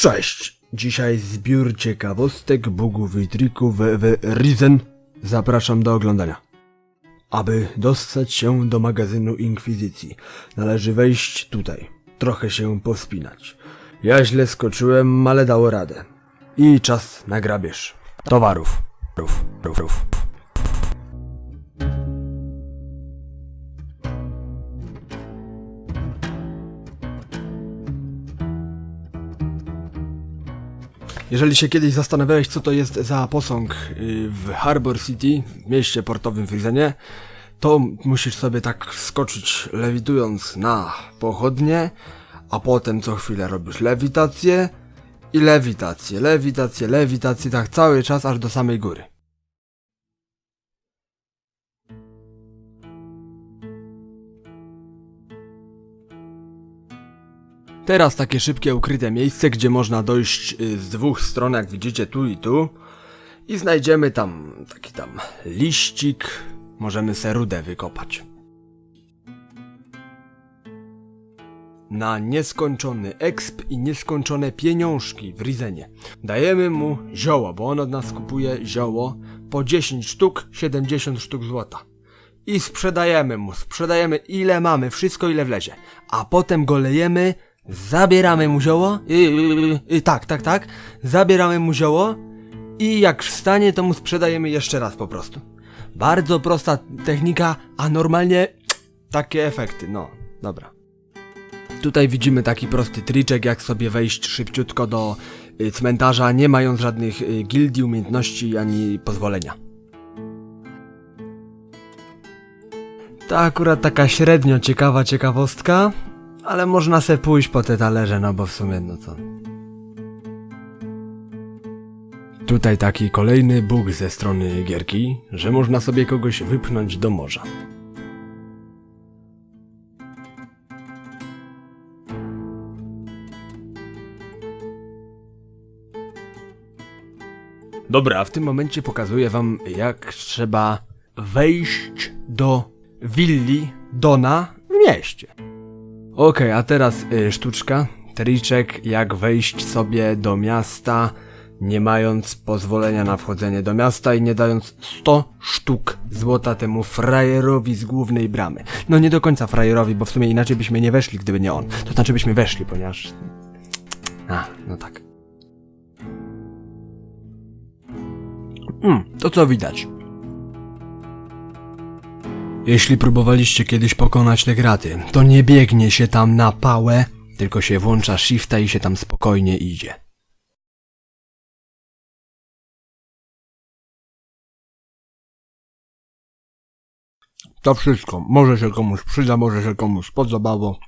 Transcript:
Cześć! Dzisiaj zbiór ciekawostek, bugów i trików w Risen. Zapraszam do oglądania. Aby dostać się do magazynu Inkwizycji, należy wejść tutaj. Trochę się powspinać. Ja źle skoczyłem, ale dało radę. I czas na grabież. Towarów. Rów, rów, rów. Jeżeli się kiedyś zastanawiałeś, co to jest za posąg y, w Harbor City, mieście portowym w Rizenie, to musisz sobie tak skoczyć lewitując na pochodnie, a potem co chwilę robisz lewitację i lewitację, lewitację, lewitację, tak cały czas aż do samej góry. Teraz takie szybkie, ukryte miejsce, gdzie można dojść y, z dwóch stron, jak widzicie, tu i tu. I znajdziemy tam taki tam liścik. Możemy se rudę wykopać. Na nieskończony exp i nieskończone pieniążki w Rizenie. Dajemy mu zioło, bo on od nas kupuje zioło po 10 sztuk, 70 sztuk złota. I sprzedajemy mu, sprzedajemy ile mamy, wszystko ile wlezie. A potem go lejemy, zabieramy mu zioło, y, y, y, tak, tak, tak, zabieramy mu zioło i jak wstanie, to mu sprzedajemy jeszcze raz po prostu. Bardzo prosta technika, a normalnie takie efekty, no, dobra. Tutaj widzimy taki prosty triczek, jak sobie wejść szybciutko do y, cmentarza, nie mając żadnych y, gildii, umiejętności ani pozwolenia. To akurat taka średnio ciekawa ciekawostka, ale można se pójść po te talerze, no bo w sumie no to... Tutaj taki kolejny bóg ze strony gierki, że można sobie kogoś wypchnąć do morza. Dobra, w tym momencie pokazuję wam, jak trzeba wejść do willi Dona w mieście. Okej, a teraz y, sztuczka, triczek, jak wejść sobie do miasta, nie mając pozwolenia na wchodzenie do miasta i nie dając 100 sztuk złota temu frajerowi z głównej bramy. No nie do końca frajerowi, bo w sumie inaczej byśmy nie weszli, gdyby nie on. To znaczy byśmy weszli, ponieważ... A, no tak. Mm, to co widać? Jeśli próbowaliście kiedyś pokonać te graty, to nie biegnie się tam na pałę, tylko się włącza shifta i się tam spokojnie idzie. To wszystko. Może się komuś przyda, może się komuś podobało.